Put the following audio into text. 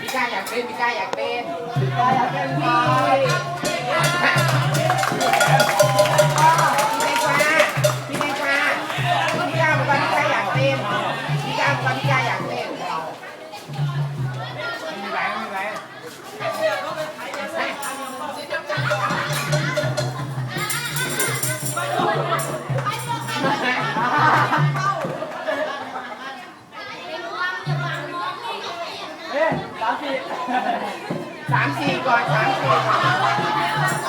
พี่ก้าอยากเป็นพี่ก้าอยากเป็นได้อยากเป็นพี่พี่แตงกวาพี่แตงกวาพี่ก้าบอกว่าพี่ก้าอยากเป็นพี่ก้าบอกว่าพี่กาย สามสี่สามสี่ก่อนสามสี่